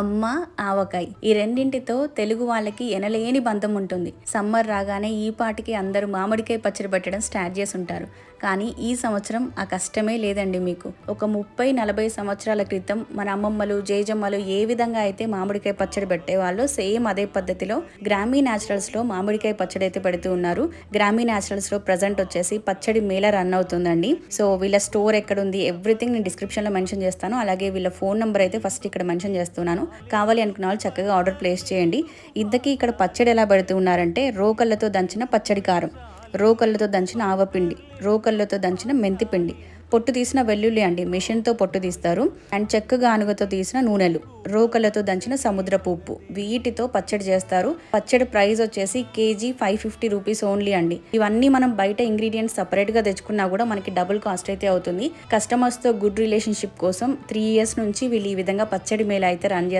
అమ్మ ఆవకాయ. ఈ రెండింటితో తెలుగు వాళ్ళకి ఎనలేని బంధం ఉంటుంది. సమ్మర్ రాగానే ఈ పాటికి అందరూ మామిడికాయ పచ్చడి పెట్టడం స్టార్ట్ చేసి ఉంటారు కానీ ఈ సంవత్సరం ఆ కష్టమే లేదండి మీకు. ఒక ముప్పై నలభై సంవత్సరాల క్రితం మన అమ్మమ్మలు జేజమ్మలు ఏ విధంగా అయితే మామిడికాయ పచ్చడి పెట్టేవాళ్ళు సేమ్ అదే పద్ధతిలో గ్రామీ న్యాచురల్స్లో మామిడికాయ పచ్చడి అయితే పెడుతూ ఉన్నారు. గ్రామీ న్యాచురల్స్లో ప్రజెంట్ వచ్చేసి పచ్చడి మేళ రన్ అవుతుందండి. సో వీళ్ళ స్టోర్ ఎక్కడ ఉంది ఎవ్రీథింగ్ నేను డిస్క్రిప్షన్లో మెన్షన్ చేస్తాను. అలాగే వీళ్ళ ఫోన్ నెంబర్ అయితే ఫస్ట్ ఇక్కడ మెన్షన్ చేస్తున్నాను. కావాలి అనుకున్న వాళ్ళు చక్కగా ఆర్డర్ ప్లేస్ చేయండి. ఇద్దకి ఇక్కడ పచ్చడి ఎలా పెడుతూ ఉన్నారంటే రోకళ్ళతో దంచిన పచ్చడి కారం రోకళ్ళతో దంచిన ఆవపిండి రోకళ్ళతో దంచిన మెంతిపిండి పొట్టు తీసిన వెల్లుల్లి అండి. మిషన్తో పొట్టు తీస్తారు. అండ్ చెక్క గానుగతో తీసిన నూనెలు. రోకలతో దంచిన సముద్రపు ఉప్పు వీటితో పచ్చడి చేస్తారు. పచ్చడి ప్రైస్ వచ్చేసి KG five fifty rupees only అండి. ఇవన్నీ మనం బయట ఇంగ్రీడియంట్స్ సపరేట్గా తెచ్చుకున్నా కూడా మనకి డబుల్ కాస్ట్ అయితే అవుతుంది. కస్టమర్స్తో గుడ్ రిలేషన్షిప్ కోసం త్రీ ఇయర్స్ నుంచి వీళ్ళు ఈ విధంగా పచ్చడి మేళ అయితే రన్